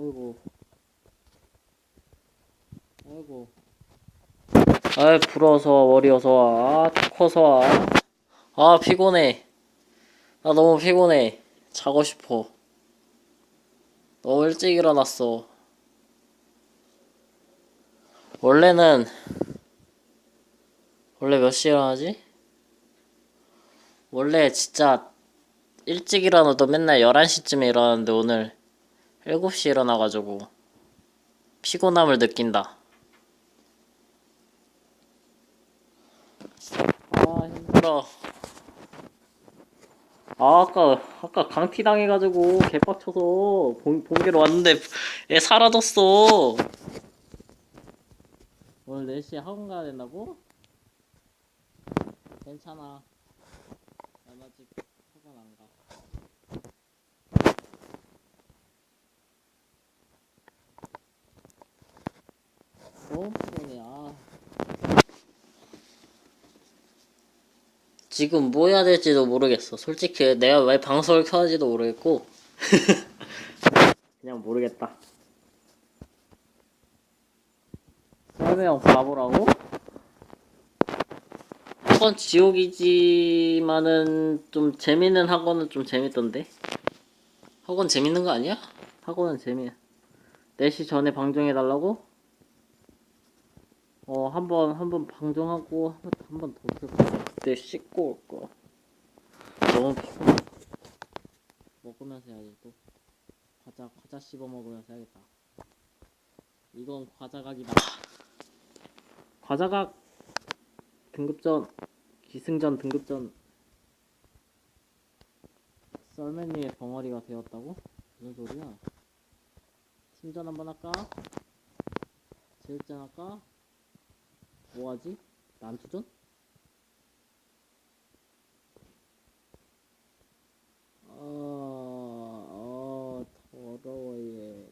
어이구. 어이구. 아이, 부러워서 와. 아, 커서 와. 아, 피곤해. 나 너무 피곤해. 자고 싶어. 너무 일찍 일어났어. 원래는, 원래 몇 시에 일어나지? 원래 진짜 일찍 일어나도 맨날 11시쯤에 일어나는데 오늘 7시에 일어나가지고 피곤함을 느낀다. 아, 힘들어. 아, 아까, 아까 강티 당해가지고 개빡쳐서 본, 본계로 왔는데 얘 사라졌어. 오늘 4시에 학원 가야 된다고? 괜찮아. 난 아직 학원 안 가. 너무 피곤해, 아. 지금 뭐 해야 될지도 모르겠어. 솔직히 내가 왜 방송을 켜야 할지도 모르겠고. 그냥 모르겠다. 설명 바보라고? 학원 지옥이지만은 좀 재밌는 학원은 좀 재밌던데. 학원 재밌는 거 아니야? 학원은 재미야. 4시 전에 방종해달라고? 어, 한 번, 한번 방종하고, 한번 더 그때 씻고 올 거. 너무 피곤해. 먹으면서 해야지, 또. 과자, 과자 씹어 먹으면서 해야겠다. 이건 과자각이다. 과자각 등급전, 기승전 등급전. 썰맨니의 벙어리가 되었다고? 무슨 소리야? 팀전 한번 할까? 제일전 할까? 뭐하지? 난투전? 아, 아, 더러워, 얘.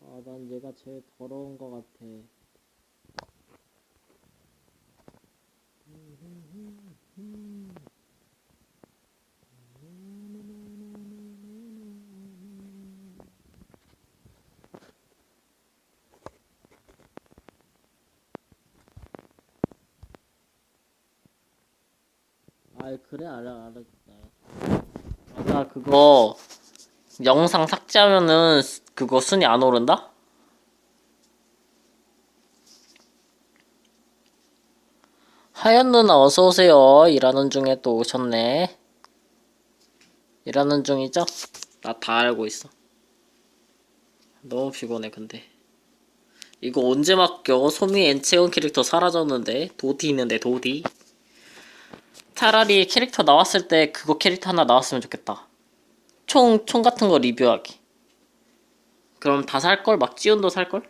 아, 난 얘가 제일 더러운 것 같아. 아, 그래, 알아, 알아, 알아. 맞아, 그거, 영상 삭제하면은, 그거 순위 안 오른다? 하연 누나 어서 오세요. 일하는 중에 또 오셨네. 일하는 중이죠? 나 다 알고 있어. 너무 피곤해, 근데. 이거 언제 맡겨? 소미 엔체온 캐릭터 사라졌는데? 도디 있는데, 도디? 차라리 캐릭터 나왔을 때 그거 캐릭터 하나 나왔으면 좋겠다. 총, 총 같은 거 리뷰하기. 그럼 다 살걸? 막 지온도 살걸?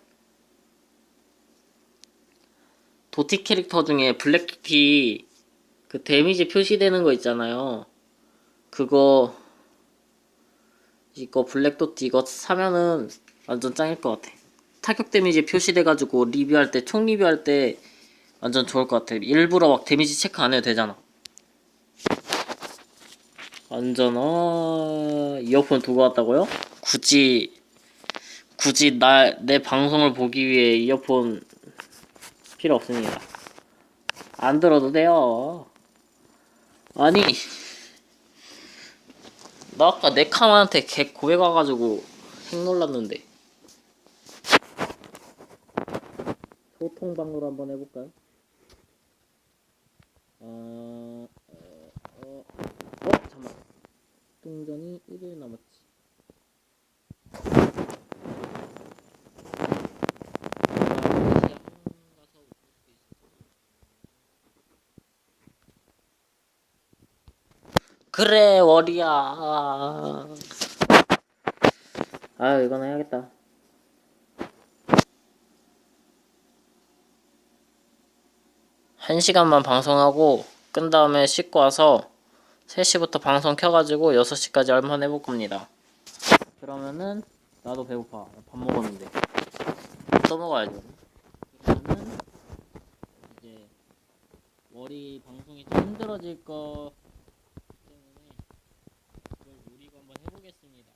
도티 캐릭터 중에 블랙도티 그 데미지 표시되는 거 있잖아요. 그거 이거 블랙도티 이거 사면은 완전 짱일 것 같아. 타격 데미지 표시돼가지고 리뷰할 때 총 리뷰할 때 완전 좋을 것 같아. 일부러 막 데미지 체크 안 해도 되잖아. 완전 어 이어폰 두고 왔다고요? 굳이 굳이 나 내 방송을 보기 위해 이어폰 필요 없습니다. 안 들어도 돼요. 아니 나 아까 네카마한테 개 고백 와가지고 핵 놀랐는데 소통 방으로 한번 해볼까요? 어... 어... 어... 어? 잠깐만 동전이 1일 남았지. 그래 월이야. 아 이건 해야겠다. 한 시간만 방송하고 끈 다음에 씻고 와서 3시부터 방송 켜가지고 6시까지 얼마 해볼 겁니다. 그러면은 나도 배고파. 밥 먹었는데. 또 먹어야죠 그러면은 이제 월이 방송이 좀 힘들어질 거 때문에 그걸 노리고 한번 해보겠습니다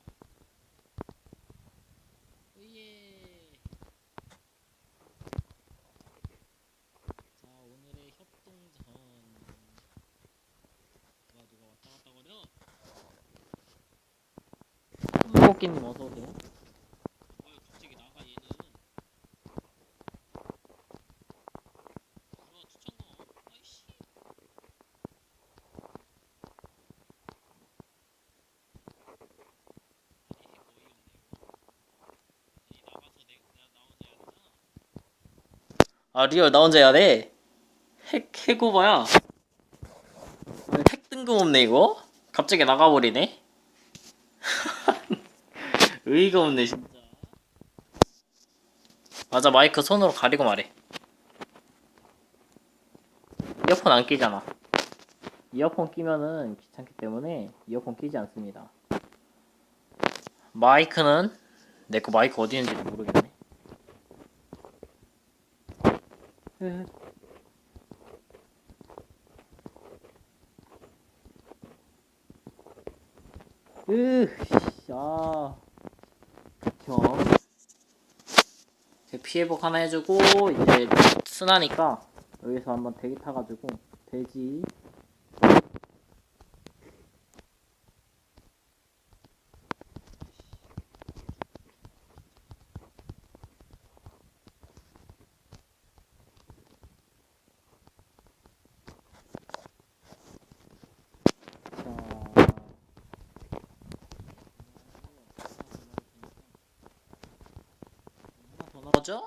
떡볶이님 어서 오세요. 아 리얼 나 혼자 해야 돼? 핵 해고봐야 핵 뜬금없네 이거? 갑자기 나가버리네? 의의가 없네 진짜. 맞아 마이크 손으로 가리고 말해. 이어폰 안 끼잖아. 이어폰 끼면은 귀찮기 때문에 이어폰 끼지 않습니다. 마이크는 내 거 마이크 어디 있는지 모르겠네 으, 씨, 아, 경. 제 피해복 하나 해주고 이제 순하니까 여기서 한번 대기 타가지고 돼지. 자. 나오죠?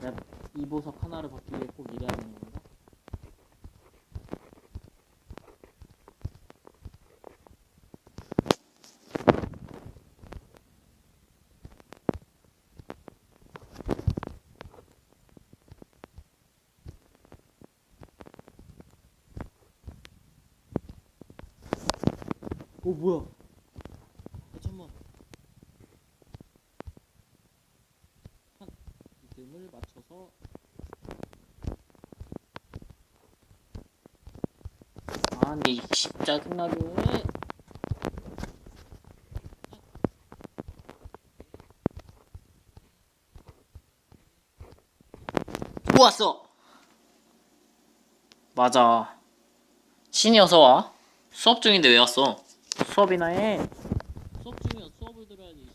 네, 이 보석 하나를 받기 위해 꼭 이래야 되는 건가? 오 뭐야? 아, 잠깐만. 한 리듬을 맞춰서 아니 씨, 짜증나게. 좋았어. 맞아. 신이 어서 와. 수업 중인데 왜 왔어? 수업이나 해. 수업 중이야 수업을 들어야지.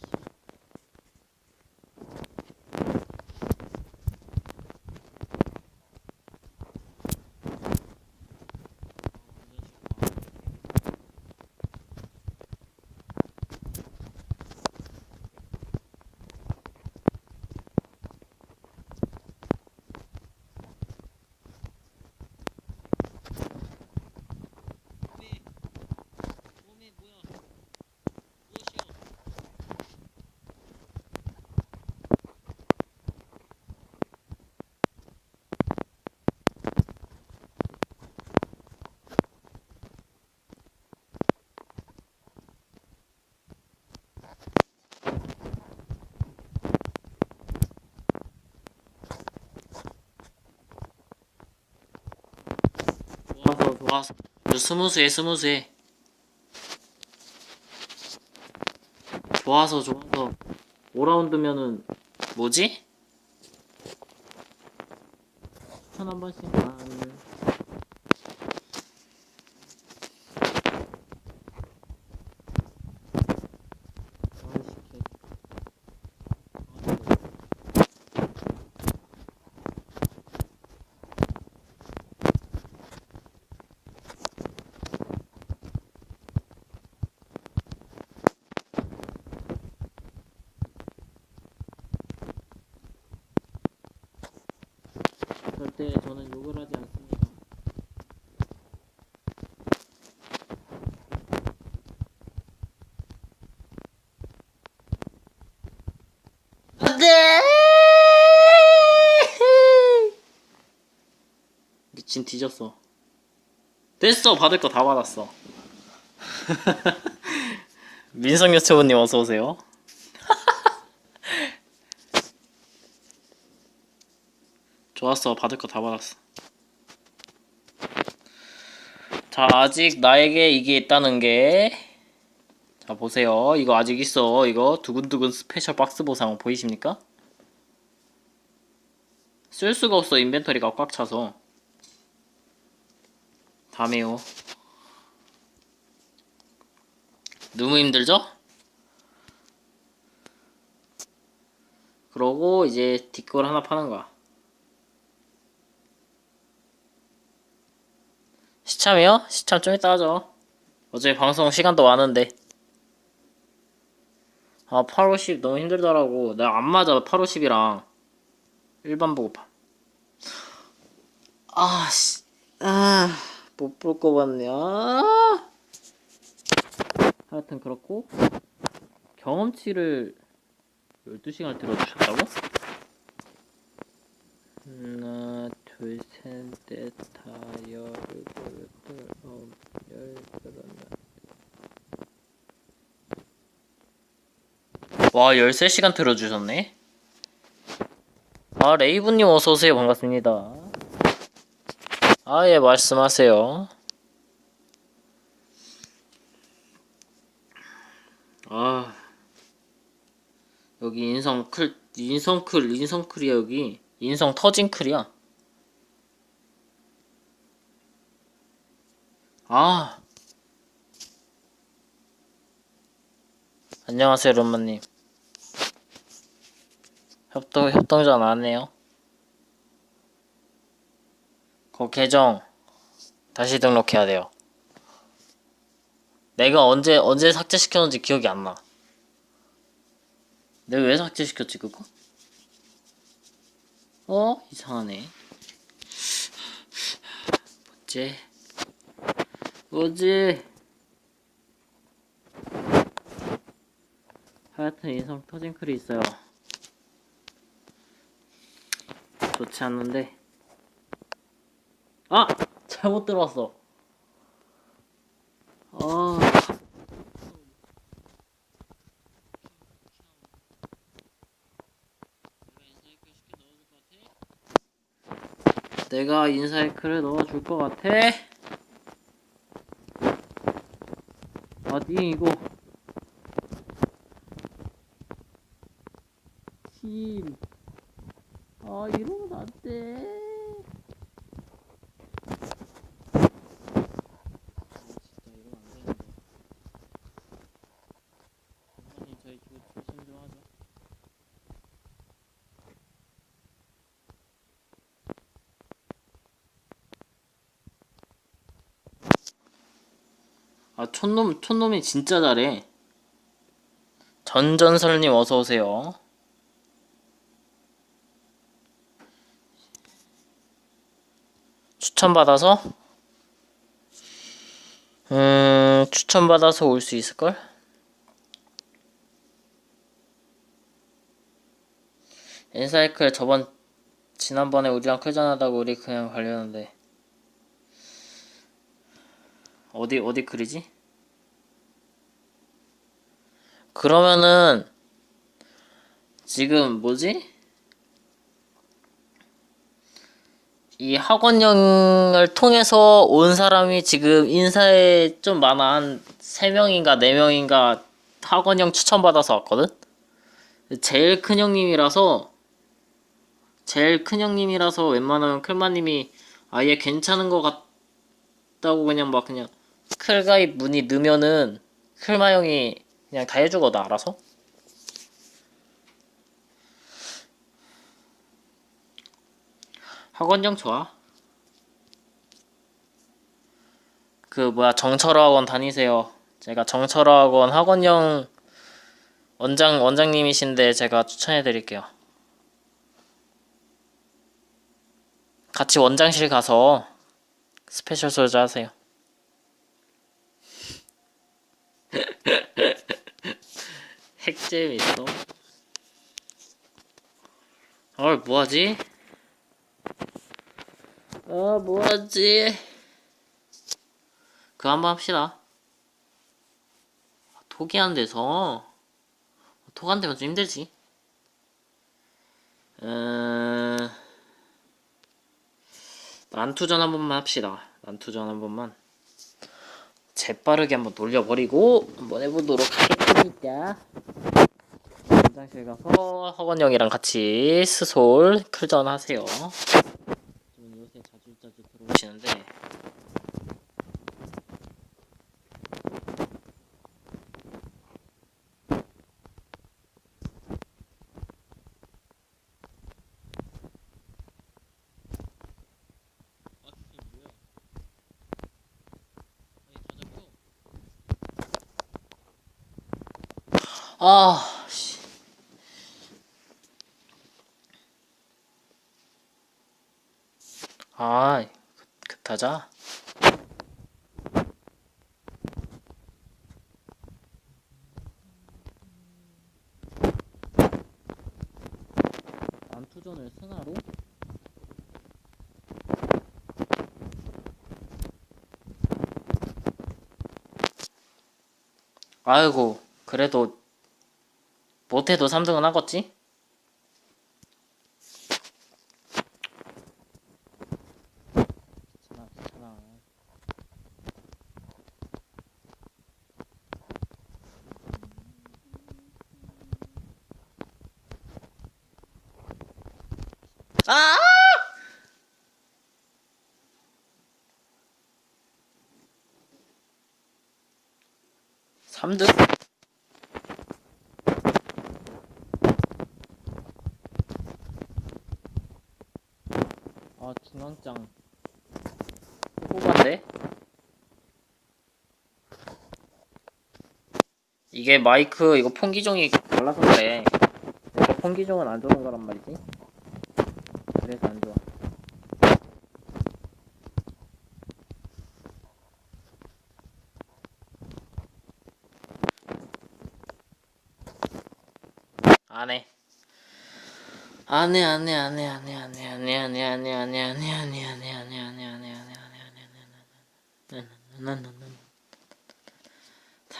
씨. 몸이 뭐야? 무엇이야? 좋아서 좋아서 스무스해 스무스해. 좋아서 좋아서. 5라운드면은 뭐지? 천 한 번씩만 아이씨, 개. 아이고. 절대 저는 욕을 하지 않습니다. 안돼! 미친 뒤졌어. 됐어 받을 거 다 받았어. 민성 유튜브님 어서 오세요. 좋았어. 받을 거 다 받았어. 자 아직 나에게 이게 있다는 게. 자 보세요. 이거 아직 있어. 이거 두근두근 스페셜 박스 보상 보이십니까? 쓸 수가 없어. 인벤토리가 꽉 차서. 다음에요. 너무 힘들죠? 그러고 이제 뒷걸 하나 파는 거야 시참이요? 시참 좀 이따 하죠. 어제 방송 시간도 많은데. 아 8, 5, 10 너무 힘들더라고. 나 안 맞아 8, 5, 10이랑. 일반 보고파 아씨. 아 못 볼 거 같네 아 하여튼 그렇고. 경험치를 12시간을 들어주셨다고? 하나 둘셋넷 다 열을 여덟 아홉 열 여덟 와 13시간 들어주셨네. 아 레이브님 어서오세요. 반갑습니다. 아 예 말씀하세요. 아 여기 인성 클 인성 클 인성 클이야 여기? 인성 터진 클이야 아 안녕하세요 롬마님 협동 협동전 안 해요 그 계정 다시 등록해야 돼요 내가 언제 언제 삭제시켰는지 기억이 안 나. 내가 왜 삭제시켰지 그거? 어 이상하네. 뭐지? 뭐지? 하여튼 인성 터진 클이 있어요. 좋지 않는데. 아 잘못 들어왔어. 아. 내가 인사이클을 넣어줄 것 같아. 어디 이거? 팀. 아 이러면 안 돼. 진짜 이러면 안 되는데. 선생님 저희 조, 조심 좀 하죠. 아 촌놈 촌놈이 진짜 잘해. 전전설님 어서 오세요. 추천 받아서 음 추천 받아서 올 수 있을 걸? 인사이클 저번 지난번에 우리랑 클전하다고 우리 그냥 가려는데 어디 어디 그리지? 그러면은 지금 뭐지? 이 학원령을 통해서 온 사람이 지금 인사에 좀 많아 한 3명인가 4명인가 학원령 추천받아서 왔거든? 제일 큰 형님이라서 제일 큰 형님이라서 웬만하면 클마님이 아예 괜찮은 것 같다고 그냥 막 그냥 클가입 문의 넣으면은 클마 형이 그냥 다 해주거든 알아서? 학원령 좋아? 그 뭐야 정철호 학원 다니세요. 제가 정철호 학원 학원령 원장 원장님이신데 제가 추천해 드릴게요. 같이 원장실 가서 스페셜 소자 하세요 핵잼 있어? 어 뭐하지? 아 뭐하지? 그거 한번 합시다 토기한 데서 토간 데가 좀 힘들지 음... 난투전 한 번만 합시다 난투전 한 번만 재빠르게 한번 놀려버리고 한번 해보도록 하겠습니다. 화장실 가서 허건 형이랑 같이 스솔 클전 하세요. 좀 요새 자주 자주 들어오시는데 아, 씨. 아, 그, 그 타자? 안투전을 승하로? 아이고, 그래도 못해도 3등은 하겠지? 괜찮아, 괜찮아. 아! 3등? 아 중앙장 뽑았네 이게 마이크 이거 폰 기종이 달라서 그래 이거 폰 기종은 안 좋은 거란 말이지 그래서 안 좋아 안해 안해 안해 안해 안해 안해 안해 안해 안해 안해 안해 안해 안해 안해 안해 안해 안해 안해 안해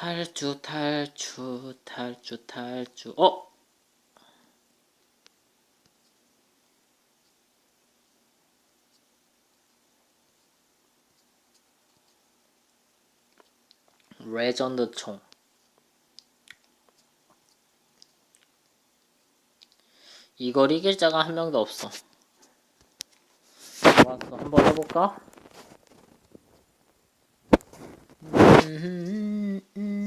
탈주 탈주 탈주 탈주 어 레전드 총 이걸 이길 자가 한 명도 없어. 좋았어. 한번 해볼까? 음, 음.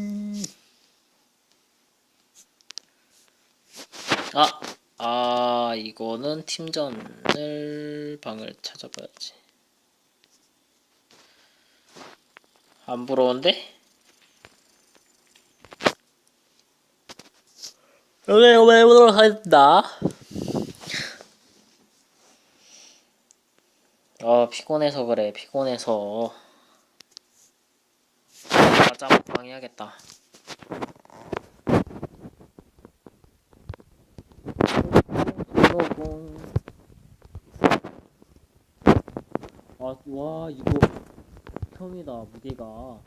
아, 아, 이거는 팀전을 방을 찾아봐야지. 안 부러운데? 오케이, 한번 해보도록 하겠습니다. 아 피곤해서 그래 피곤해서 맞아 방해야겠다 아 와 이거 처음이다 무게가.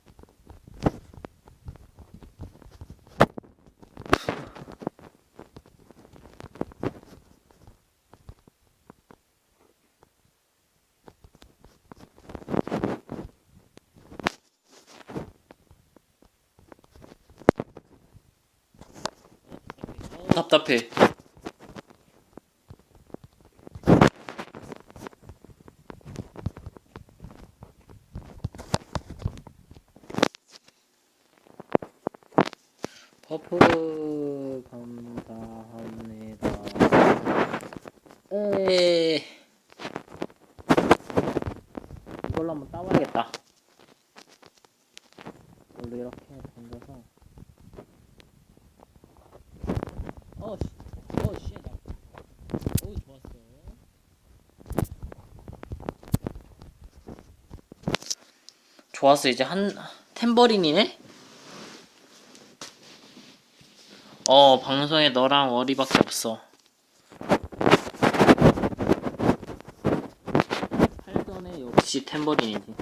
답답해 버프 감사합니다 에 이걸로 한번 따봐야겠다 이걸로 이렇게 던져서 어, 씨. 어, 씨. 나. 오, 좋았어. 좋았어. 이제 한 템버린이네. 어, 방송에 너랑 어리밖에 없어. 팔전에 역시 템버린이지.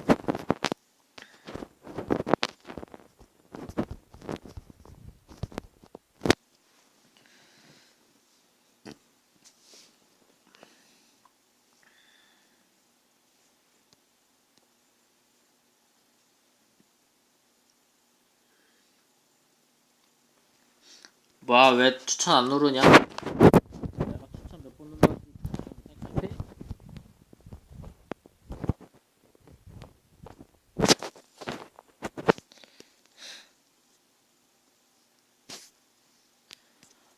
뭐야 왜 추천 안 누르냐? 내가 추천 몇 번 눌렀지?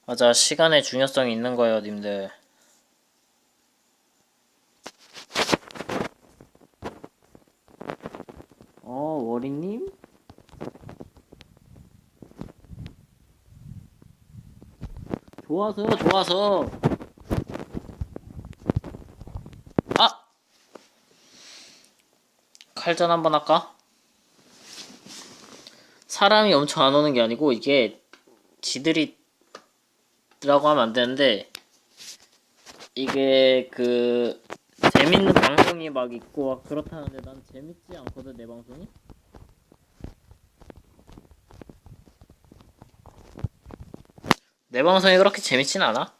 맞아 시간의 중요성이 있는 거예요 님들 어 워리님? 좋아서 좋아서. 아! 칼전 한번 할까? 사람이 엄청 안 오는 게 아니고 이게 지들이 라고 하면 안 되는데 이게 그 재밌는 방송이 막 있고 막 그렇다는데 난 재밌지 않거든 내 방송이 내 방송이 그렇게 재밌진 않아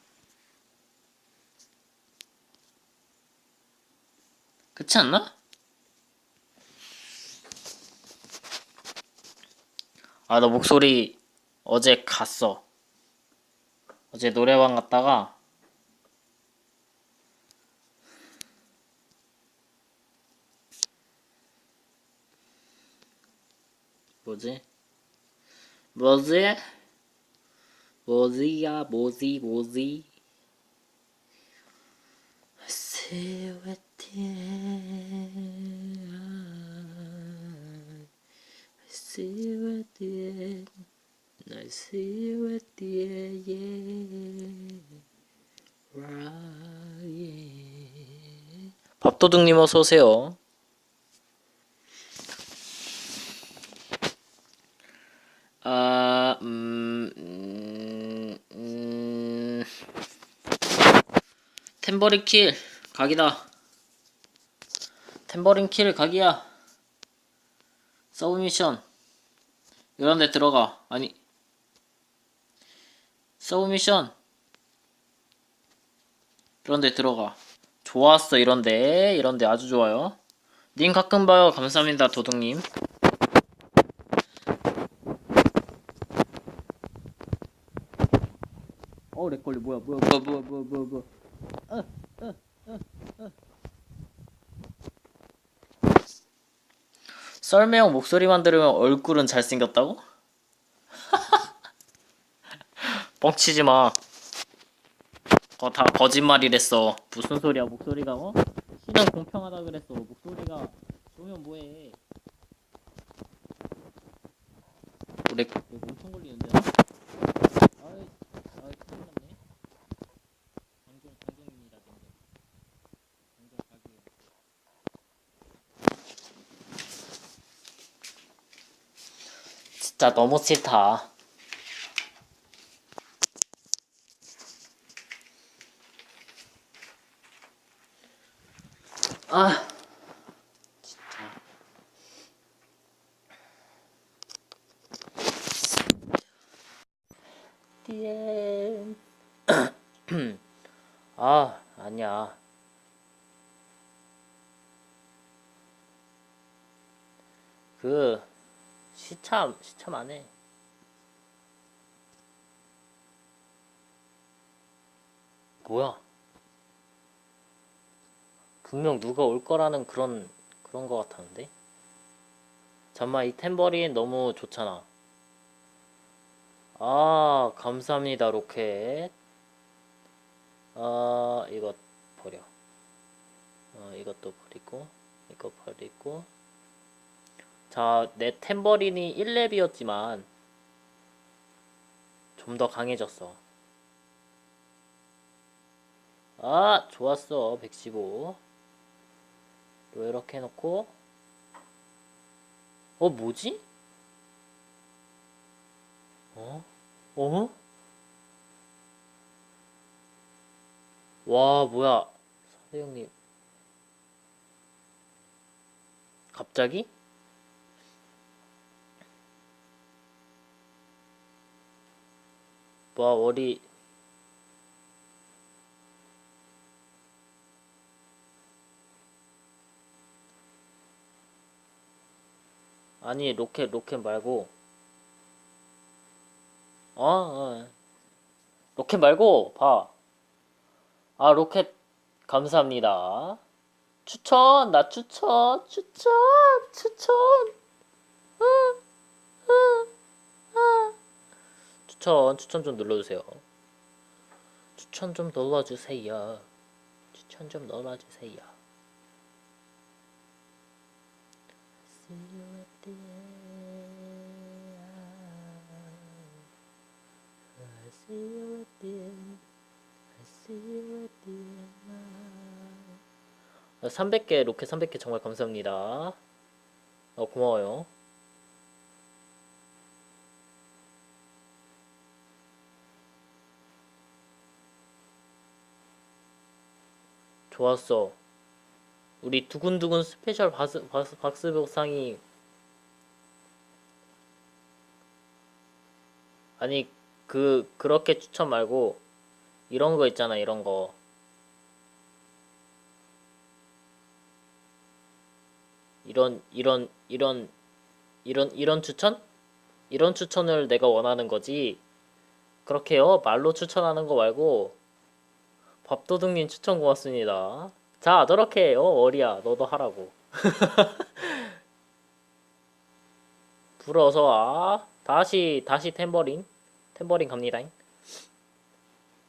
그렇지 않나? 아너 목소리 어제 갔어 어제 노래방 갔다가 뭐지? 뭐지? 뭐지야 뭐지 뭐지? 밥도둑님 어서 오세요. 아, 음, 음, 템버린 킬 각이다. 템버린 킬 각이야. 서브미션 이런 데 들어가. 아니, 서브미션 이런 데 들어가. 좋았어, 이런 데. 이런 데 아주 좋아요. 님 가끔 봐요. 감사합니다, 도둑님. 어, 렉 걸리 뭐야, 뭐야, 뭐야, 뭐야, 뭐야, 뭐야, 뭐야. 어, 어, 어, 어. 썰매형 목소리만 들으면 얼굴은 잘생겼다고? 뻥치지 마. 그거 다 거짓말이랬어. 무슨 소리야, 목소리가, 어? 시장 공평하다 그랬어. 목소리가 좋으면 뭐해. 렉, 렉 엄청 걸리는데? 아이, 아이, 큰일 났네. 방송, 방송입니다, 방송. 방송 가게요. 진짜 너무 싫다. 아, 진짜. 디엔. 아, 아니야. 그 시참 시참 안 해. 뭐야? 분명 누가 올 거라는 그런 그런 거 같았는데. 잠만 이 템버린 너무 좋잖아. 아 감사합니다 로켓. 아 이거 버려. 어 이것도 버리고 이거 버리고. 자, 내 템버린이 1렙이었지만 좀 더 강해졌어. 아, 좋았어. 115. 또 이렇게 해놓고 어, 뭐지? 어? 어? 와, 뭐야. 사대형님. 갑자기? 와 월이 아니 로켓 로켓 말고 어, 어 로켓 말고 봐. 아 로켓 감사합니다. 추천 나 추천 추천 추천. 아, 아, 아. 추천 추천 좀 눌러주세요. 추천 좀 눌러주세요. 추천 좀 눌러주세요. See you at the end. I see you at the end. I see you at the end. 300개 로켓 300개 정말 감사합니다. 어 고마워요. 좋았어. 우리 두근두근 스페셜 바스, 바스, 박스복상이 아니 그 그렇게 추천 말고 이런 거 있잖아 이런 거. 이런 이런 이런 이런 이런 추천? 이런 추천을 내가 원하는 거지. 그렇게요. 말로 추천하는 거 말고 밥도둑님 추천 고맙습니다. 자 저렇게 어 어리야. 너도 하라고. 불어서 와. 다시 다시 탬버린. 탬버린 갑니다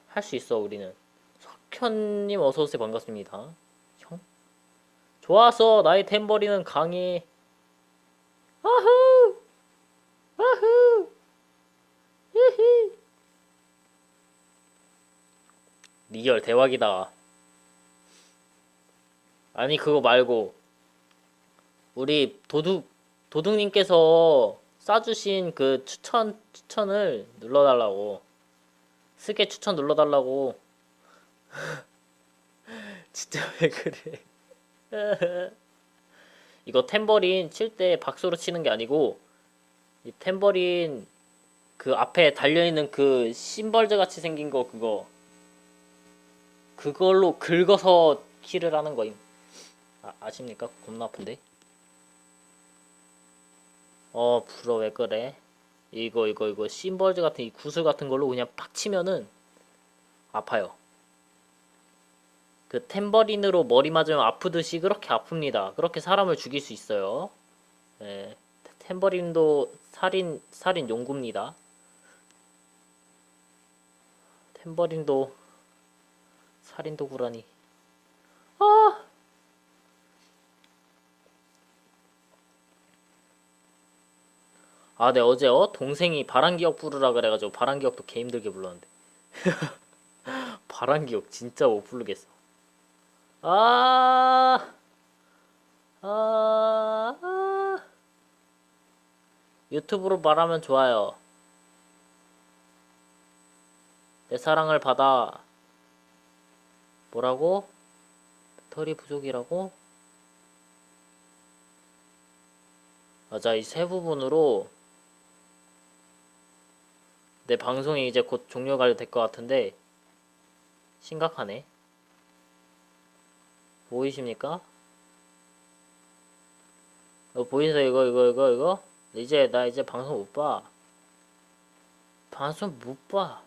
할수 있어 우리는. 석현님 어서 오세요. 반갑습니다. 형? 좋았어 나의 탬버린은 강해. 아후 아후 히히 리얼 대박이다. 아니 그거 말고 우리 도둑 도둑님께서 싸주신 그 추천 추천을 눌러달라고. 스게 추천 눌러달라고. 진짜 왜 그래? 이거 탬버린 칠 때 박수로 치는 게 아니고 이 탬버린 그 앞에 달려있는 그 심벌즈 같이 생긴 거 그거 그걸로 긁어서 키를 하는 거임. 아, 아십니까? 겁나 아픈데? 어 불어 왜 그래? 이거 이거 이거. 심벌즈 같은 이 구슬 같은 걸로 그냥 팍 치면은 아파요. 그 탬버린으로 머리 맞으면 아프듯이 그렇게 아픕니다. 그렇게 사람을 죽일 수 있어요. 네. 탬버린도 살인 살인 용구입니다. 탬버린도 살인 도 구라니 아 아, 네, 어제, 어? 동생이 바람기억 부르라 그래가지고 바람기억도 개 힘들게 불렀는데. 바람기억 진짜 못 부르겠어. 아, 아, 아. 유튜브로 말하면 좋아요. 내 사랑을 받아. 뭐라고? 배터리 부족이라고? 맞아, 이 세 부분으로 내 방송이 이제 곧 종료가 될 것 같은데 심각하네. 보이십니까? 어, 보이세요? 이거 이거 이거 이거? 이제 나 이제 방송 못 봐. 방송 못 봐.